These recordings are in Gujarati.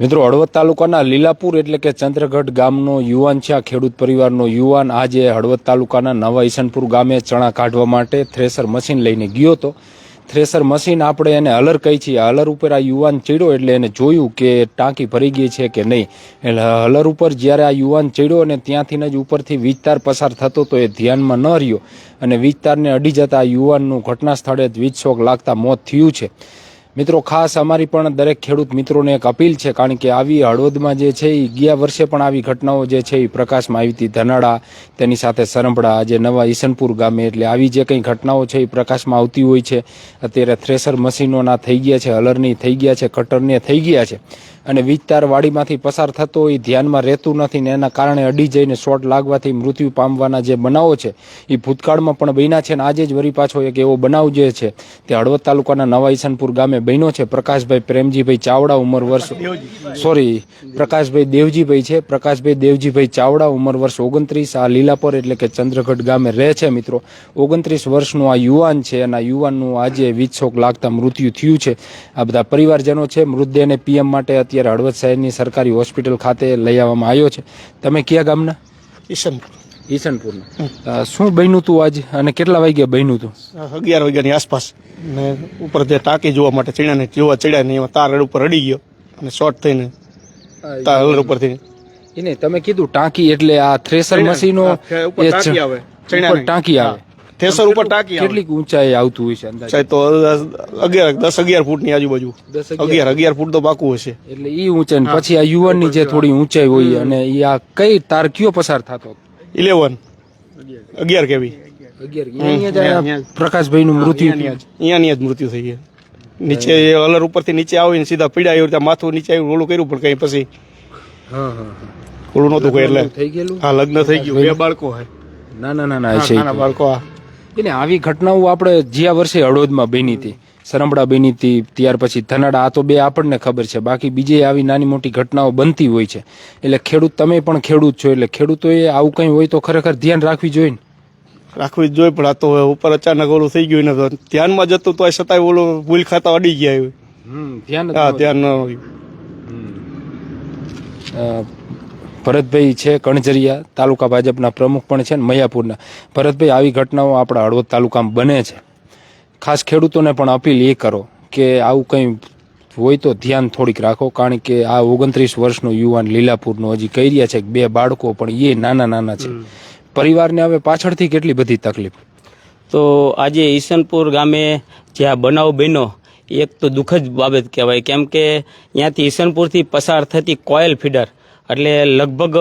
મિત્રો, હળવદ તાલુકાના લીલાપુર એટલે કે ચંદ્રગઢ ગામનો યુવાન છે. આ ખેડૂત પરિવારનો યુવાન આજે હળવદ તાલુકાના નવા ઈસનપુર ગામે ચણા કાઢવા માટે થ્રેસર મશીન લઈને ગયો હતો. થ્રેસર મશીન આપણે એને હલર કહી છીએ. અલર ઉપર આ યુવાન ચડ્યો એટલે એને જોયું કે ટાંકી ભરી ગઈ છે કે નહીં. એટલે હલર ઉપર જ્યારે આ યુવાન ચડ્યો અને ત્યાંથી જ ઉપરથી વીજતાર પસાર થતો તો એ ધ્યાનમાં ન રહ્યો. અને વીજતારને અડી જતા યુવાનનું ઘટના સ્થળે જ વીજ શોક લાગતા મોત થયું છે. મિત્રો, ખાસ અમારી પણ દરેક ખેડૂત મિત્રોને એક અપીલ છે, કારણ કે આવી હળવદમાં જે છે એ ગયા વર્ષે પણ આવી ઘટનાઓ જે છે એ પ્રકાશમાં આવી હતી. ધનાડા, તેની સાથે સરંભડા, આજે નવા ઈસનપુર ગામે, એટલે આવી જે કંઈ ઘટનાઓ છે એ પ્રકાશમાં આવતી હોય છે. અત્યારે થ્રેસર મશીનોના થઈ ગયા છે હલરની થઈ ગયા છે, કટરને થઈ ગયા છે. અને વીજતાર વાડીમાંથી પસાર થતો હોય ધ્યાનમાં રહેતું નથી ને એના કારણે અડી જઈને શોર્ટ લાગવાથી મૃત્યુ પામવાના જે બનાવો છે, એ ભૂતકાળમાં પણ બન્યા છે અને આજે જ વરી પાછો એક એવો બનાવ જે છે, તે હળવદ તાલુકાના નવા ઈસનપુર ગામે બન્યો છે. પ્રકાશભાઈ પ્રેમજીભાઈ ચાવડા ઉંમર વર્ષ સોરી, પ્રકાશભાઈ દેવજીભાઈ છે. પ્રકાશભાઈ દેવજીભાઈ ચાવડા ઉંમર વર્ષ ઓગણત્રીસ. આ લીલાપર એટલે કે ચંદ્રગઢ ગામે રહે છે મિત્રો. ઓગણત્રીસ વર્ષનું આ યુવાન છે અને આ યુવાનનું આજે વીજશોક લાગતા મૃત્યુ થયું છે. આ બધા પરિવારજનો છે, મૃતદેહને પીએમ માટે અત્યારે હળવદ શહેરની સરકારી હોસ્પિટલ ખાતે લઈ આવવામાં આવ્યો છે. તમે કયા ગામના? ઈશનપુર. ઈશનપુર. શું બન્યું તું આજે? અને કેટલા વાગ્યા બન્યું તું? અગિયાર વાગ્યાની આસપાસ. ને ઉપર જે ટાંકી જોવા માટે ચડ્યા ને જોવા ચડ્યા ને એમાં તાર ઉપર અડી ગયો અને શોર્ટ થઈને તાર હલર ઉપરથી. એને તમે કીધું ટાંકી એટલે આ થ્રેસર મશીનો ઉપર ટાંકી આવે. ઉપર. ટાંકી આવે. થેસર ઉપર ટાંકી કેટલી કેટલીક ઊંચાઈ આવતું હોય છે અંદાજે? સાહેબ તો અગિયાર દસ અગિયાર ફૂટની આજુબાજુ. દસ અગિયાર. અગિયાર ફૂટ તો પાકું હશે. એટલે ઈ ઊંચાઈ પછી આ યુવાનની જે થોડી ઊંચાઈ હોય અને ઈ આ કઈ તાર કયો પસાર થતો? ઇલેવન અગિયાર. કેવી? પ્રકાશભાઈ નું મૃત્યુ અહીંયા અહીંયાની જ. મૃત્યુ થઈ ગયા નીચે અલર ઉપરથી નીચે આવીને સીધા પીડા આવ્યું માથું નીચે આવ્યું ઓલું કર્યું પણ કઈ પછી હા હા હા. ઓલું નહોતું કોઈ એટલે. થઈ ગયેલું? હા લગ્ન થઈ ગયું. બે બાળકો હોય ના ના ના ના બાળકો આ એટલે આવી ઘટનાઓ આપણે જ્યાં વર્ષે હળવદમાં બની હતી સરમડા બની હતી ત્યાર પછી ધનાડા આ તો બે આપણને ખબર છે. બાકી બીજે આવી નાની મોટી ઘટનાઓ બનતી હોય છે. એટલે ખેડૂત તમે પણ ખેડૂત છો એટલે ખેડૂતોએ આવું કંઈ હોય તો ખરેખર ધ્યાન રાખવી જોઈએ રાખવી જ જોઈએ પણ આ તો ઉપર અચાનક ઓલું થઈ ગયું ને તો ધ્યાનમાં જતું તો છતાંય ઓલું ભૂલ ખાતા અડી ગયા. ધ્યાન હા ધ્યાન ભરતભાઈ છે કણજરિયા તાલુકા ભાજપના પ્રમુખ પણ છે ને મૈયાપુરના. ભરતભાઈ આવી ઘટનાઓ આપણા હળવદ તાલુકામાં બને છે. ખાસ ખેડૂતોને પણ અપીલ એ કરો કે આવું કંઈ હોય તો ધ્યાન થોડીક રાખો કારણ કે આ ઓગણત્રીસ વર્ષનો યુવાન લીલાપુરનો હજી કહી રહ્યા છે બે બાળકો પણ એ નાના નાના છે. પરિવારને હવે પાછળથી કેટલી બધી તકલીફ? તો આજે ઈસનપુર ગામે જે આ બનાવ બન્યો એક તો દુઃખદ બાબત કહેવાય. કેમ કે ત્યાંથી ઈસનપુરથી પસાર થતી કોયલ ફીડર એટલે લગભગ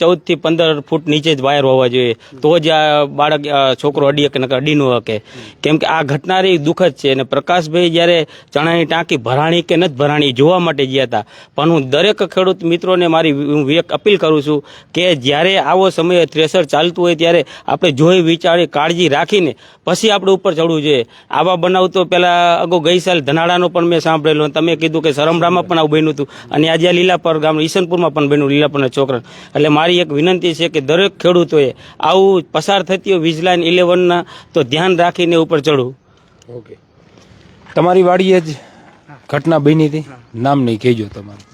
ચૌદથી પંદર ફૂટ નીચે જ વાયર હોવા જોઈએ. તો જ આ બાળક છોકરો અડી શકે અડી ન શકે. કેમ કે આ ઘટના રહી દુઃખદ છે. અને પ્રકાશભાઈ જ્યારે ચણાની ટાંકી ભરાણી કે નથી ભરાણી જોવા માટે ગયા હતા. પણ હું દરેક ખેડૂત મિત્રોને મારી હું એક અપીલ કરું છું કે જ્યારે આવો સમયે થ્રેસર ચાલતું હોય ત્યારે આપણે જોઈ વિચારી, કાળજી રાખીને પછી આપણે ઉપર ચડવું જોઈએ. આવા બનાવ તો પેલા અગો ગઈ સાલ ધનાડાનો પણ મેં સાંભળેલો. તમે કીધું કે સરમરામાં પણ આવું બન્યું હતું. અને આજે લીલાપર ગામ ઈશનપુરમાં પણ બન્યું લીલાપરના છોકરા એટલે મારી એક વિનંતી છે કે દરેક ખેડૂતોએ આવું પસાર થતી હોય વીજલાઇન ઇલેવનના તો ધ્યાન રાખીને ઉપર ચડવું ઓકે. તમારી વાડીએ જ ઘટના બની હતી? નામ નહીં કહેજો તમારું.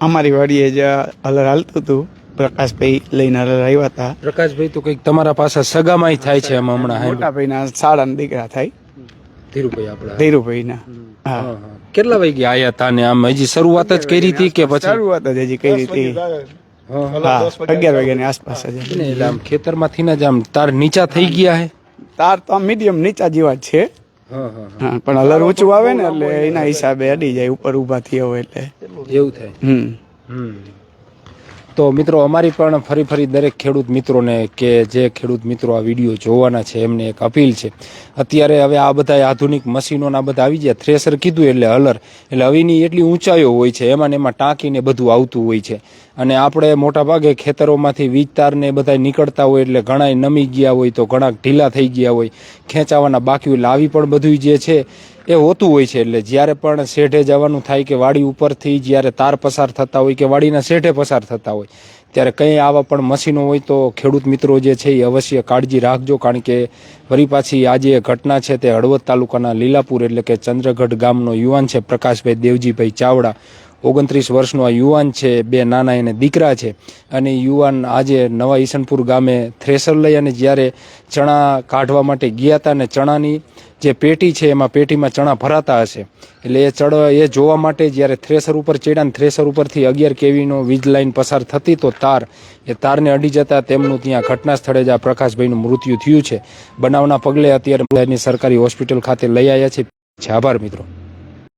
અમારી વાડીએ જ હલર હાલતું હતું. પ્રકાશભાઈ લઈને હલર આવ્યા હતા. પ્રકાશભાઈ તો કંઈક તમારા પાસે સગામાં થાય છે એમ હમણાં મોટાભાઈના મોટા શાળાના દીકરા થાય. ધીરુભાઈ આપણા. ધીરુભાઈના. હા. હા, હા. કેટલા વાગે આયા હતા ને આમ? હજી શરૂઆત જ કરી હતી કે પછી? શરૂઆત જ હજી કરી હતી. અગિયાર વાગ્યા વાગ્યાની આસપાસ જ. એટલે આમ ખેતરમાંથી ને જ આમ તાર નીચા થઈ ગયા હે? તાર તો આમ મીડિયમ નીચા જેવા જ છે. હા હા હા. પણ અલર ઊંચું આવે ને એટલે એના હિસાબે અડી જાય ઉપર ઊભા થયા હોય એટલે. એવું થાય. હમ. હમ. તો મિત્રો, અમારી પણ ફરી ફરી દરેક ખેડૂત મિત્રોને કે જે ખેડૂત મિત્રો આ વીડિયો જોવાના છે, એમને એક અપીલ છે. અત્યારે હવે આ બધા આધુનિક મશીનોના બધા આવી ગયા. થ્રેસર કીધું એટલે હલર એટલે હવેની એટલી ઊંચાઈઓ હોય છે એમાં ને એમાં ટાંકીને બધું આવતું હોય છે. અને આપણે મોટા ભાગે ખેતરોમાંથી વીજ તારને બધા નીકળતા હોય એટલે ઘણા નમી ગયા હોય તો ઘણા ઢીલા થઈ ગયા હોય. ખેંચાવાના બાકી લાવી પણ બધું જે છે એ હોતું હોય છે એટલે જ્યારે પણ શેઢે જવાનું થાય કે વાડી ઉપરથી જ્યારે તાર પસાર થતા હોય કે વાડીના શેઢે પસાર થતા હોય, ત્યારે કંઈ આવા પણ મશીનો હોય તો ખેડૂત મિત્રો જે છે એ અવશ્ય કાળજી રાખજો. કારણ કે ફરી પાછી આજે ઘટના છે તે હળવદ તાલુકાના લીલાપુર એટલે કે ચંદ્રગઢ ગામનો યુવાન છે પ્રકાશભાઈ દેવજીભાઈ ચાવડા. ઓગણત્રીસ વર્ષનો આ યુવાન છે, બે નાના એને દીકરા છે. અને યુવાન આજે નવા ઈસનપુર ગામે થ્રેસર લઈ અને જ્યારે ચણા કાઢવા માટે ગયા હતા અને ચણાની જે પેટી છે, એમાં પેટીમાં ચણા ભરાતા હશે. એટલે એ ચડ એ જોવા માટે જ્યારે થ્રેસર ઉપર ચડ્યા ને થ્રેસર ઉપરથી અગિયાર કેવીનો વીજ લાઈન પસાર થતી તો તાર, એ તારને અડી જતા તેમનું ત્યાં ઘટના સ્થળે જ આ પ્રકાશભાઈનું મૃત્યુ થયું છે. બનાવના પગલે અત્યારે સરકારી હોસ્પિટલ ખાતે લઈ આવ્યા છે. આભાર મિત્રો.